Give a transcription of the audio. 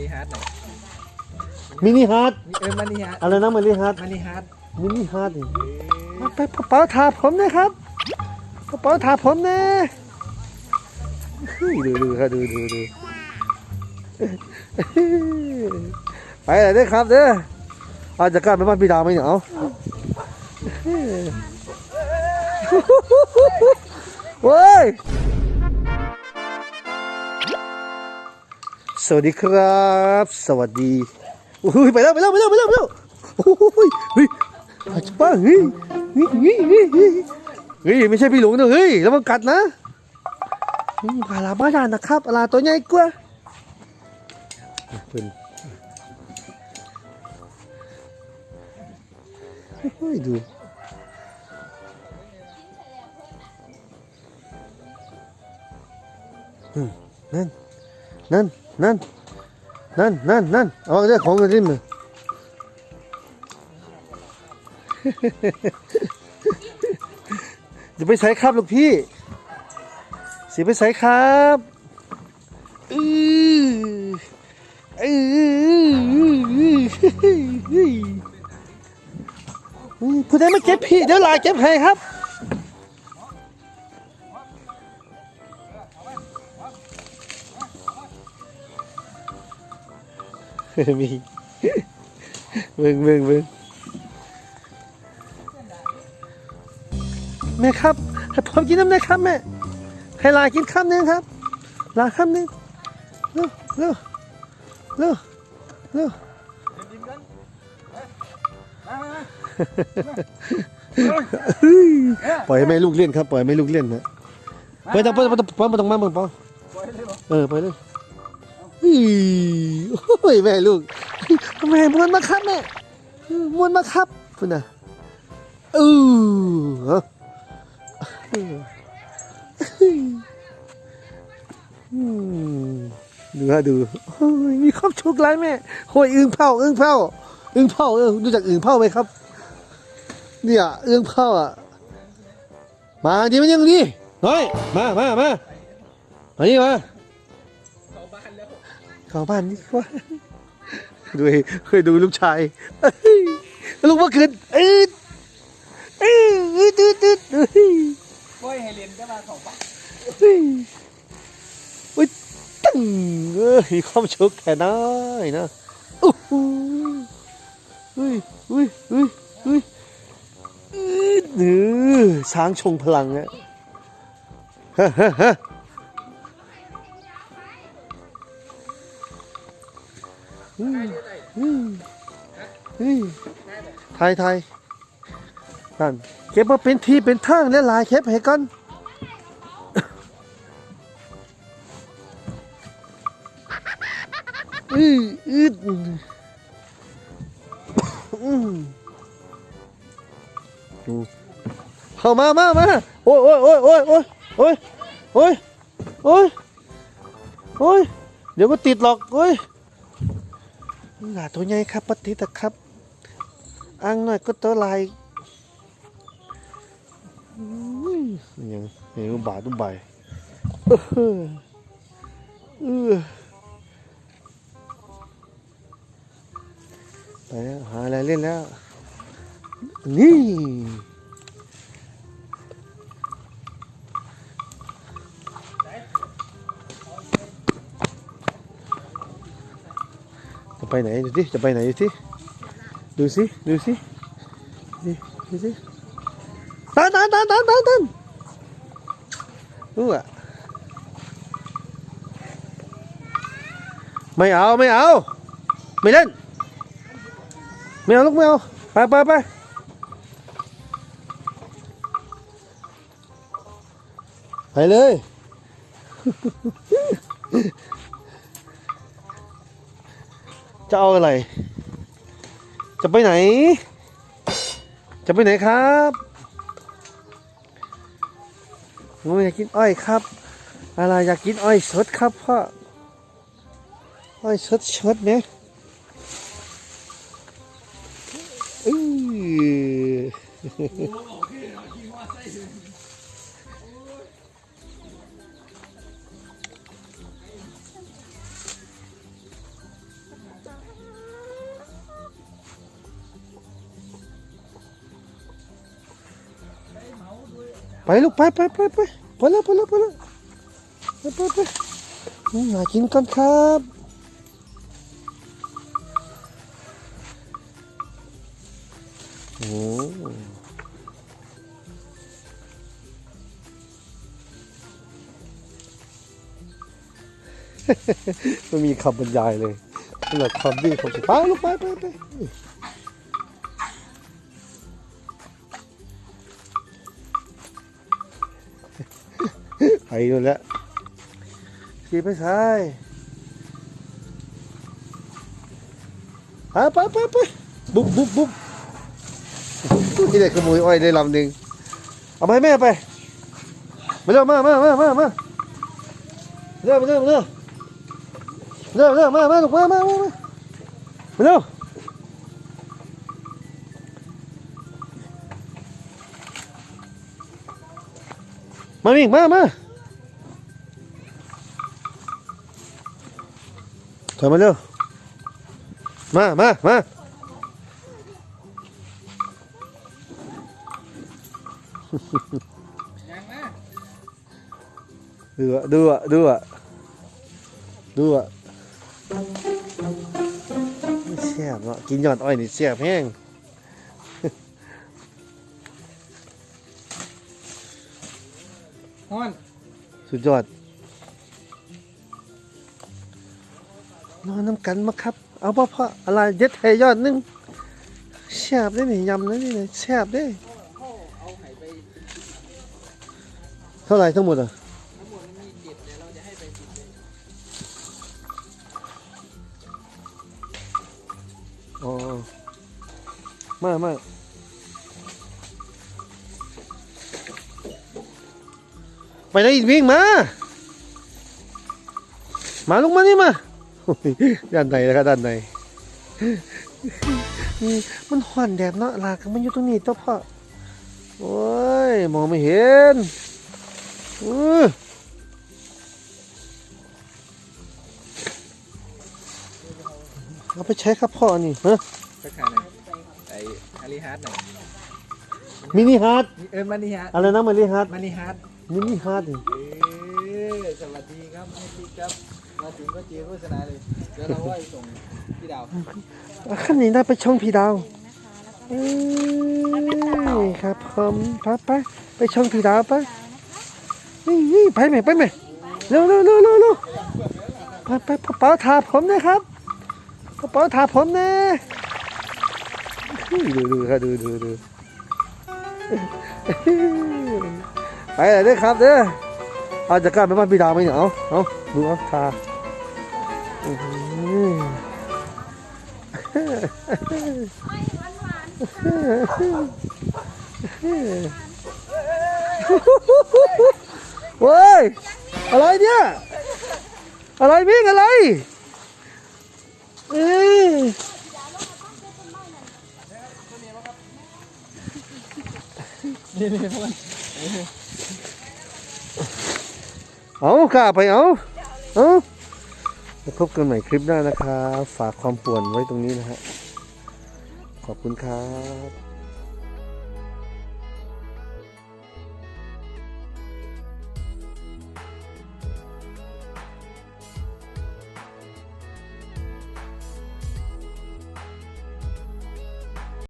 ลีฮาร์ดหน่อยมินิฮาร์ดเออมานีฮาร์ดอะไรนะมินิฮาร์ดมานีฮาร์ดมินิฮาร์ดนี่เอาไปกระเป๋าถาผมนะครับกระเป๋าถาผมนะเฮ้ยดูดูครับดูดูดูไปเลยเด้อครับเด้อเอาจะกล้าไปบ้านพี่ดาวไหมเนี่ยเอาเว้ย สวัสดีครับ สวัสดีอุ้ยไปแล้วไปแล้วไปแล้วไปแล้วไปแล้วโอ้ยเฮ้ยอาจจะบ้าเฮ้ยเฮ้ยเฮ้ยเฮ้ยเฮ้ยไม่ใช่พี่หลวงนะเฮ้ยแล้วมันกัดนะปลาลาบ้านานนะครับปลาตัวใหญ่กว่าเป็นเฮ้ยดูนั่น นั่น นั่น นั่น นั่น นั่น เอาเรื่องของเงินริมมือย่าไปใส่ครับลูกพี่เสียไปใส่ครับอืออือผู้ใดไม่เก็บพี่ เดี๋ยวลายเก็บให้ครับ มีเบิ่งเบิ่งเบิ่งแม่ครับให้ผมกินน้ำหนะครับแม่ให้ลากินคำหนึ่งครับ ลาคำหนึ่งเร็วเร็วเร็วเร็วเฮ้ยปล่อยให้แม่ลูกเล่นครับ ปล่อยให้แม่ลูกเล่นนะไปต้องไปต้องไปต้องมาเมืองปอเออไปเลยเฮ้ย โอ้ยแม่ลูกแม่มวนมาครับแม่มวนมาครับพุ่นน่ะอออืมดูฮะดูมีความชุกไรแม่โอ้ยอึงเผาอึงเผาอึงเผาเออรู้จักอึงเผาไหมครับ เนี่ยอึงเผาอะ มาดีมันยังดีน้อยมามามามานี่มา เข้าบ้านนี่ว่าดูให้เคยดูลูกชายลูกเมื่อคืนเอ้ยเอ้ยเอ้ยตืดตืดเอ้ยปล่อยให้เรียนก็มาเข้าบ้านเฮ้ยอุ้ยตึ้งเอ้ยมีความชุกแค่น้อยนะโอ้โหเฮ้ยเฮ้ยเฮ้ยเฮ้ยอืดเนื้อช้างชงพลังอะฮะฮะ ไทยไทยนั่นเก็บมาเป็นทีเป็นทางและลายเก็บให้ก่อนอืออืดอืมเข้ามามามาโอ้ยโอ้ยโอ้ยโอ้ยโอ้ยโอ้ยโอ้ยโอ้ยโอ้ยเดี๋ยวก็ติดหรอกโอ้ยหลาตัวใหญ่ครับปฏิตะครับ ăn này có tới lại nhận hiểu bà đúng bài. Đấy hà lại lên đó ní bay này đi, bay này đi. ดูสิจะไปไหนดูสิดูสิดูสิดูดูสิตันตันตันตันตันตันรู้อะไม่เอาไม่เอาไม่เล่นไม่เอาลูกไม่เอาไปไปไปไปเลยจะเอาอะไร จะไปไหน จะไปไหนครับงูอยากกินอ้อยครับ อะไรอยากกินอ้อยสดครับพ่อ อ้อยสดสดเนี่ยอือ ไปลูกไปไปไปไปไปแล้วไปแล้วไปแล้วไปไปไปอืมหากินกันครับโอ้ไม่มีคำบรรยายเลยนั่นแหละความดีของสุดไปลูกไปไปไป ไปนู่นแล้วขี่ไปซ้ายไปไปไปไปบุ๊บบุ๊บบุ๊บนี่ได้ขโมยอ้อยได้ลำหนึ่งเอาไปให้แม่ไปมาเร็วมามามามามาเร็วมาเร็วมาเร็วเร็วเร็วมามาลูกมามามามามาเร็วมาวิ่งมามา ถอยมาเร็ว มา มา มายังนะดูอะ ดูอะ ดูอะ ดูอะเสียบอะกินยอดอ้อยนี่เสียบแห้งฮ้อน สุดยอด นอนน้ำกันมาครับ เอาพ่อพ่ออะไรเย็ดไทยยอดนึงเสียบได้นี่ยำได้นี่เสียบได้เท่าไหร่ทั้งหมดอะทั้งหมดมันมีจ็ดเดี๋ยวเราจะให้ไปสิบเลยอ๋อมามาไปไหนอีกวิ่งมา มาลงมานี่มา ด้านในแล้วครับด้านในนี่มันหวันแดดเนาะลากมันอยู่ตรงนี้ตัวพ่อโอ้ยมองไม่เห็นอื้อเอาไปใช้ครับพ่อนี่ฮะสักครั้งหนึ่งไอ้อาริฮัทหน่อยมินิฮาร์ดเออมานิฮัทอะไรนะมินิฮาร์ดมานิฮัทมินิฮาร์ดนี่เออสวัสดีครับแม่พี่ครับ มาถึงก็เจอโฆษณาเลยเดี๋ยวเราไว้ส่งพี่ดาวอะขั้นนี้ได้ไปช่องพี่ดาวเอ้ยครับผมไปไปไปช่องพี่ดาวไปนี่นี่ไปไหมไปไหมเร็วเร็วเร็วเร็วเร็วไปไปกระเป๋าถาผมนะครับกระเป๋าถาผมนะดูดูครับดูดูดูไปเลยเด้อครับเด้อเอาจะกล้าไปบ้านพี่ดาวไหมเนี่ยเอาเอาดูเอาทา อื้อหือเว้ย อะไรเนี่ย อะไรวิ่อะไรเอ้ยนี่นี่พวกเอากล้าไปเอาเอา แล้วพบกันใหม่คลิปหน้านะครับ ฝากความป่วนไว้ตรงนี้นะฮะ ขอบคุณครับ